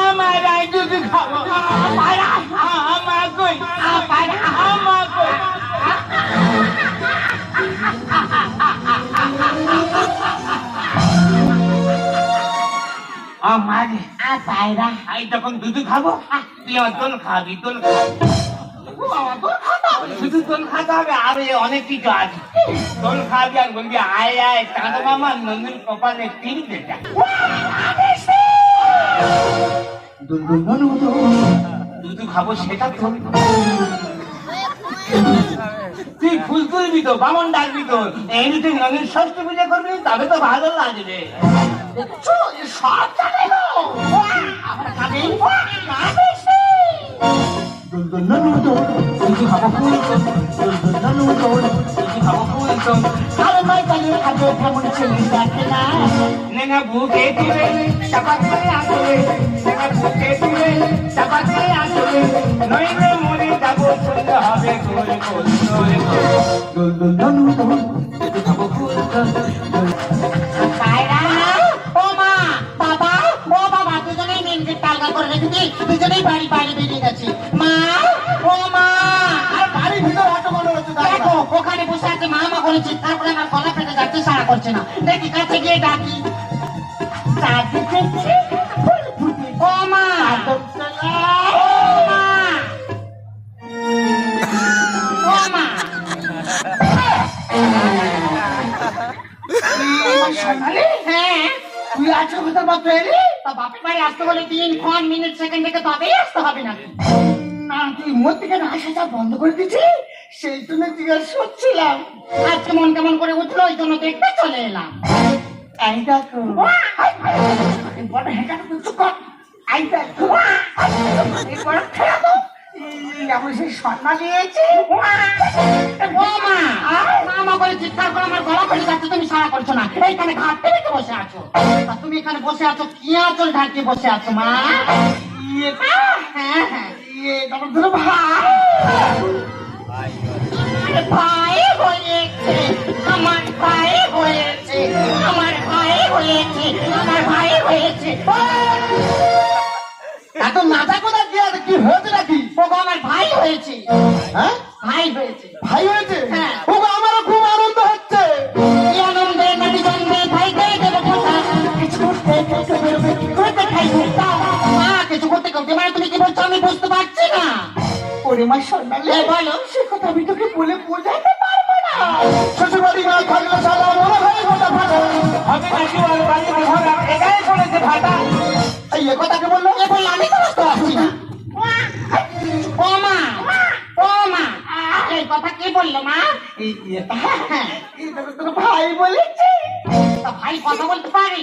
আমার দুধ খাব। আমার কই আমার কই আমার পায়রা। আমি তখন দুধ খাব। তুই দোল খাবি দোল খাবি শুধু খাতে হবে, আর অনেক কিছু আছে। আয় আয়, চাঁদ মামা নন্দন কপালে তুই ফুল তুলবি তো, বামন ডাকবি তো এমনি তুই নন্দন ষষ্ঠী পূজা করবি, তবে তো ভালো লাগবে। সব জানে গো আমার কানে কানে তুই খাব ফুল তো তুই খাব ফুল তো আরে মাই কালে খাবে কেমন ছেলে দেখে না নেনা বুকে দিবে চাপাতে আসবে নেনা বুকে দিবে চাপাতে আসবে নইলে মরে যাব শুনতে হবে গোল গোল গোল গোল তুই খাব ফুল তো পায়রা করে চিৎকার করে আমার গলা ফেটে যাচ্ছে, সারা করছে না। দেখি কাছে গিয়ে ডাকি? হ্যাঁ তুই বাপের বাড়ি আসতে বলে দিন, ক্ষণ, মিনিট, সেকেন্ড থেকে তবেই আসতে হবে না, তুই মোর থেকে না আসাটা বন্ধ করে দিচ্ছি সেই জন্য জিজ্ঞাসা করছিলাম আজকে মন কেমন করে উঠল ওই জন্য দেখতে চলে এলাম। এই দেখো। বড় হেঁটা চুপ কর এই দেখো বড় খেলা তো। আমার সেই সন্না দিয়েছে। ও মা মামা করে চিৎকার করে আমার গলা ফেলে যাচ্ছে তুমি সারা করছ না। এইখানে ঘাট পেতে বসে আছো। তুমি এখানে বসে আছো কি আঁচল ঢাকিয়ে বসে আছো মা? হ্যাঁ হ্যাঁ। তারপর ধরো ভাই। আমার ভাই হয়েছে আমার ভাই হয়েছে আমার ভাই হয়েছে আমার ভাই হয়েছে এত নাচা কোথা কি আছে কি হয়েছে নাকি? ওগো আমার ভাই হয়েছে। হ্যাঁ? ভাই হয়েছে। ভাই হয়েছে? হ্যাঁ। ওগো ওরে মা সোনালে বলো সে কথা আমি তোকে বলে বোঝাতে পারব না। শ্বশুরবাড়ি না থাকলে সারা মনে হয় কথা ফাটা হবে নাকি ওর বাড়িতে ঘর একাই পড়েছে ভাটা এই এ কথাকে বলল এ বলল আমি তো বুঝতে পারছি না ও মা ও মা। এই কথা কে বলল মা? তোর ভাই বলেছে। তা ভাই কথা বলতে পারে?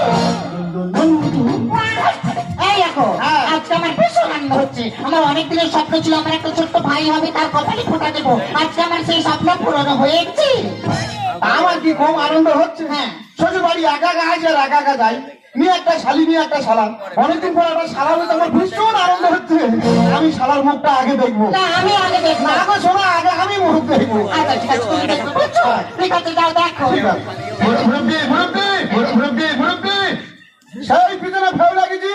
আমার অনেক দিনের স্বপ্ন ছিল আমার একটা ছোট্ট ভাই হবে তার কপালে ফোটা দেবো। আজকে আমার সেই স্বপ্ন পূরণ হয়েছে। আমার কি খুব আনন্দ হচ্ছে? হ্যাঁ। শ্বশুর বাড়ি একা একা আছে আর একা একা যাই। নিয়ে একটা শালি নিয়ে একটা শালা। অনেকদিন পর একটা শালা হতে আমার ভীষণ আনন্দ হচ্ছে। আমি শালার মুখটা আগে দেখব। না আমি আগে দেখব। গো শোনা আগে আমি মুখ দেখব। আচ্ছা ঠিক আছে বুঝছ ঠিক আছে যাও দেখো। মুরব্বি মুরব্বি মুরব্বি মুরব্বি। সেই পিছনে ফেউ লাগিয়েছি।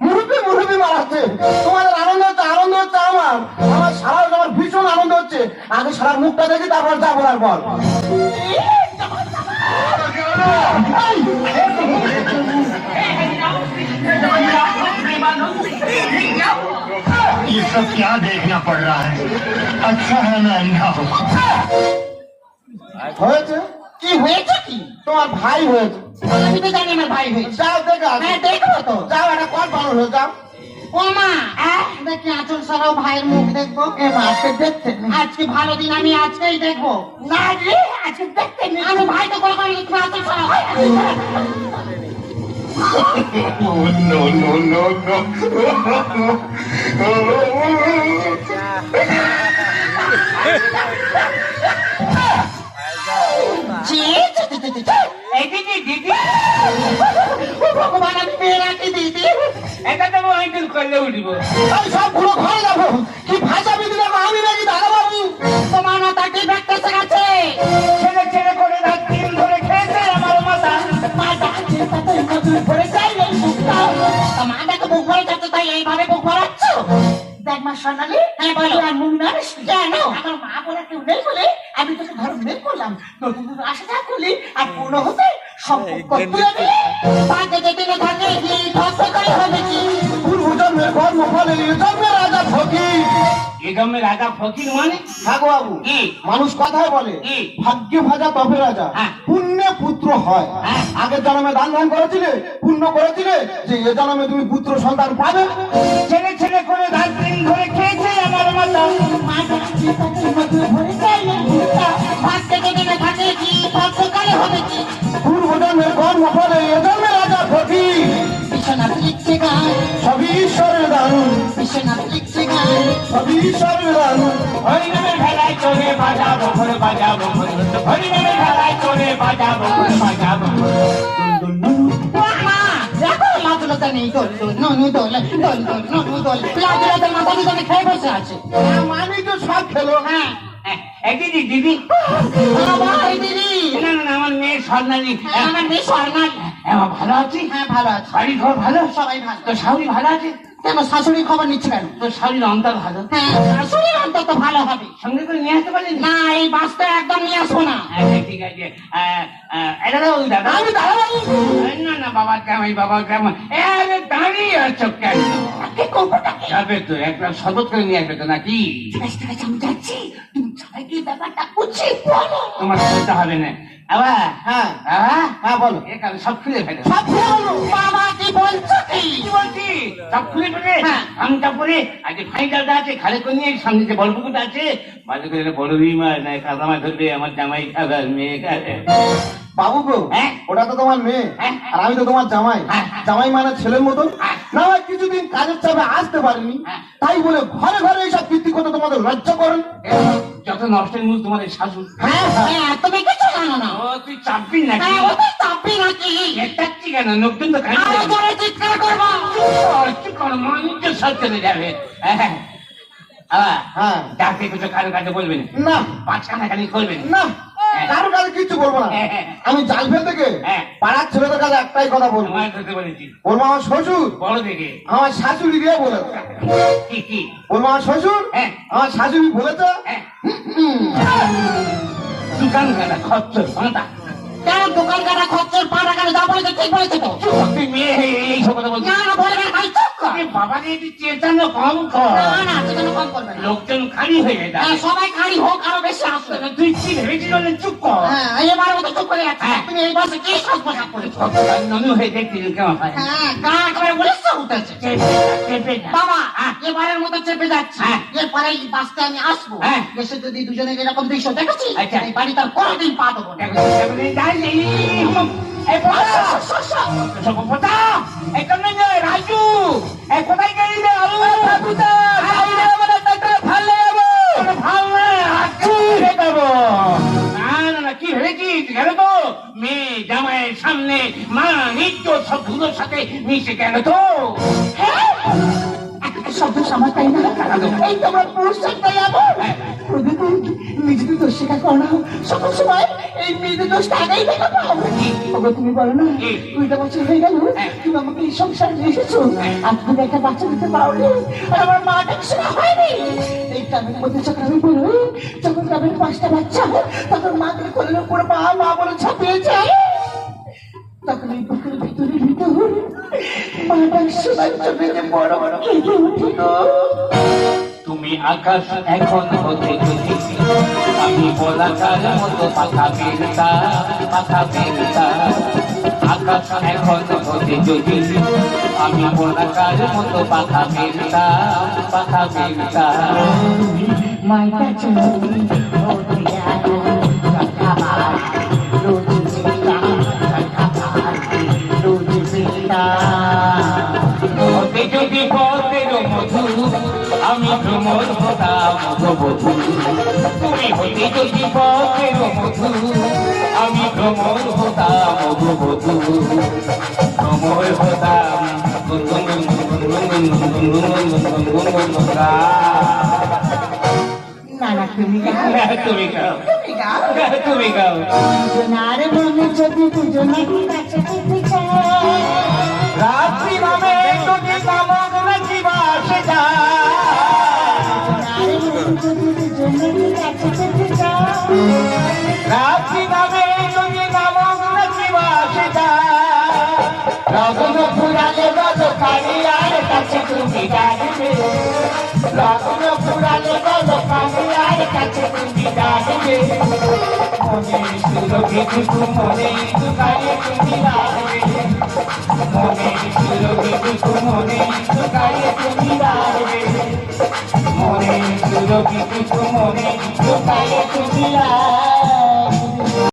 মুরব্বি মুরব্বি মারাচ্ছে তোমাদের হচ্ছে আমার আমার সারার আমার ভীষণ আনন্দ হচ্ছে আগে সারার মুখটা দেখি তারপর যাবো তারপর ये सब क्या देखना पड़ रहा है अच्छा है मैं अंधा हूँ হয়েছে কি হয়েছে কি তোমার ভাই হয়েছে আমি তো জানি আমার ভাই হয়েছে যাও দেখে আসো। হ্যাঁ দেখবো তো যাও একটা কল পালন হয়ে যাও ও মা। দেখি আচল সরাও ভাইয়ের মুখ দেখব। আজকে দেখতে নেই। আজকে ভালো দিন আমি আজকেই দেখব। না রে আজকে দেখতে নেই। আমি ভাই তো কোনো কারণে আচল সরাও। Oh, no, no, no, no. ভগবান আমি পেয়ে রাখি আইটেল করলে উঠবো। এই সব পুরো ঘরে যাব কি ভাষা বিধি দেখো? আমি নাকি দাদা বাবু তোমার মাথা কি ব্যাগটা শেখাচ্ছে? ছেলে ছেলে করে রাত দিন ধরে খেয়েছে আমার মাথা। মা ডাকছে তাতে মজুর ভরে যাই এই তা দেখো বুক ভরে যাচ্ছে তাই এইভাবে বুক ভরাচ্ছ? দেখ মা সোনালি হ্যাঁ বলো। আর মুখ নারিস কেন? আমার মা বলে কেউ নেই বলে আমি তোকে ধরো বের করলাম নতুন আশা যা করলি আর পূর্ণ হতে সব করতে হবে পাকে যেতে থাকে কি ধস্ত করে হবে কি? জন্মের জন্মে রাজা ফকির। এ রাজা ফকির মানে? ঠাকুর বাবু মানুষ কথায় বলে ভাগ্যে ভাজা তবে রাজা হ্যাঁ। পুণ্যে পুত্র হয়। আগের জন্মে দান ধ্যান করেছিলে পুণ্য করেছিলে যে এ জন্মে তুমি পুত্র সন্তান পাবে। ছেলে ছেলে করে দিন ধরে খেয়েছে আমার মাথা মা ডাকছে তাতে মজুর ভরে যাই এই বুকটা না থাকে কি ধস্ত হবে কি? পূর্ব জন্মের কর্ম ফলে এ সবই ঈশ্বরের গান সবই ঈশ্বরের দান হরিনামের খেলায় চলে বাজাবো ঘরে বাজাবো খেলায় চলে বাজাবো ঘরে বাজাবো। মা, নেই দোল দোল ননু দোল দোল দোল ননু দোল। লাজলতার মাথা দুজনে খেয়ে বসে আছে। আমি তো সব খেলো হ্যাঁ। এই দিদি। দিদি। বাবা এই দিদি না না না আমার মেয়ে স্বর্ণালী হ্যাঁ, আমার মেয়ে স্বর্ণাল হ্যাঁ ভালো আছি? হ্যাঁ ভালো আছে। বাড়ি ঘর ভালো? সবাই ভালো। তো শাশুড়ি ভালো আছে? কেন শাশুড়ির খবর নিচ্ছে কেন? তো শাশুড়ির অন্তর ভালো? হ্যাঁ শাশুড়ির অন্তত ভালো হবে। সঙ্গে করে নিয়ে আসতে পারেন? না এই বাসটা একদম নিয়ে আসব না। আচ্ছা ঠিক আছে। এটা দাও দাদা। আমি দাঁড়া না না বাবা কেমন বাবা কেমন। এ দাঁড়িয়ে আছো কেন? যাবে তো একটা শরবত করে নিয়ে আসবে তো নাকি? আমি যাচ্ছি। তুমি সবাইকে ব্যাপারটা বুঝছি তোমার বলতে হবে না। হ্যাঁ হ্যাঁ। বলো। এ সব খুলে ফেলে। সব বাবা কি বলছো? কি বলছি? সব খুলে ফেলে। হ্যাঁ। আজ আছে খালে করে নিয়ে সামনে যে বড় পুকুরটা আছে বাজে করে বড় বিমার নাই কাদা ধরবে আমার জামাই খাবার মেয়ে খাবে। বাবু গো হ্যাঁ? ওটা তো তোমার মেয়ে হ্যাঁ। আর আমি তো তোমার জামাই। হ্যাঁ। জামাই মানে ছেলের মতন। না হয় কিছুদিন কাজের চাপে আসতে পারিনি। তাই বলে ঘরে ঘরে এইসব কীর্তি করতে তোমাদের লজ্জা করেন যত নষ্টের মূল তোমার শাশুড়। হ্যাঁ তুমি কিছু জানো না ও তুই চাপবি নাকি? হ্যাঁ ওদের চাপি নাকি? একটাচ্ছি কেন? নতুন তো খাই আরও জোরে চিৎকার করব। কি করো মানুষ চলে যাবে। হ্যাঁ হ্যাঁ। ডাকে কিছু কারও কাছে বলবেন না? পাঁচ কানাকানি করবেন না। কারও কাছে কিচ্ছু বলব না। হ্যাঁ, হ্যাঁ। আমি জাল ফেলতে গিয়ে হ্যাঁ। পাড়ার ছেলেদের কাছে একটাই কথা বলব। বলব আমার শ্বশুর। আমার শাশুড়ি দিয়ে বলে কি কি? বলব আমার শ্বশুর। হ্যাঁ। আমার শাশুড়ি বলেছে হ্যাঁ। দোকান কাটা খরচ ঘণ্টা কেন দোকান কাটা খরচের পা টাকা যা বলেছে ঠিক বলেছে তো? তুই মেয়ে এই সব কথা বলছিস না না বলবে ভাই চুপ কর। বাবা রে এটি চেঁচানো কম কর। না না সেখানে কম করবে লোকজন খালি হয়ে হ্যাঁ, যায় সবাই খালি হোক আরও বেশি। তুই কি ভেবেছিস বলে চুপ কর হ্যাঁ এবার মতো চুপ করে হ্যাঁ। তুমি এই বসে কি সাজ পোশাক করেছ ননু হয়ে দেখছি কেমন হয় হ্যাঁ গা একেবারে উড়িষ্যা উঠেছে চেপে। বাবা এবারের মতো চেপে যাচ্ছে হ্যাঁ। এরপরে এই বাসতে আমি আসব হ্যাঁ। এসে যদি দুজনে এরকম দৃশ্য দেখেছি আচ্ছা। এই বাড়ি তার কোনোদিন পা দেবো দেখো, যাই, এই, সব এই সব ধুলোর সাথে মিশে গেল তো? হ্যাঁ? তাই না। এই তোমার পুরুষের তাই এমন প্রভু নিজেদের দোষ স্বীকার করো না। সকল সময় এই মেয়েদের দোষটা আগেই দেখা পাও ওগো তুমি বলো না দুইটা বছর হয়ে গেল তুমি আমাকে এই সংসার নিয়ে এসেছ। আর তুমি একটা বাচ্চা দিতে আর আমার মাটা হয়নি। এই গ্রামের মধ্যে যখন আমি বেরোই যখন গ্রামের পাঁচটা বাচ্চা তখন মাকে কোলের উপর মা মা বলে ছাপিয়ে যায়। তখন এই তুমি আকাশ এখন হতে চলেছি আমি বলাকার মতো পাখা বেরতা পাখা বেরতা আকাশ এখন হতে চলেছি আমি বলাকার মতো পাখা বেরতা পাখা বেরতা মাইটা চুরি খাবার রোজ খাবার রোজ মধুময় ভোটা মধুবধু তুমি হইলে যদি পথের মধু আমি ভ্রমণ হতাম মধুবধু ভ্রময় হতাম তুমি গাও। তুমি গাও। দুজনার মনে যদি দুজনার কাছে পুরানো গল্প আমি আর কাছে তুমি ডাকবে মনে সুরো কিছু মনে সুখারে তুমি রাখবে মনে সুরো কিছু মনে সুখারে তুমি রাখবে মনে সুরো কিছু মনে সুখারে তুমি রাখবে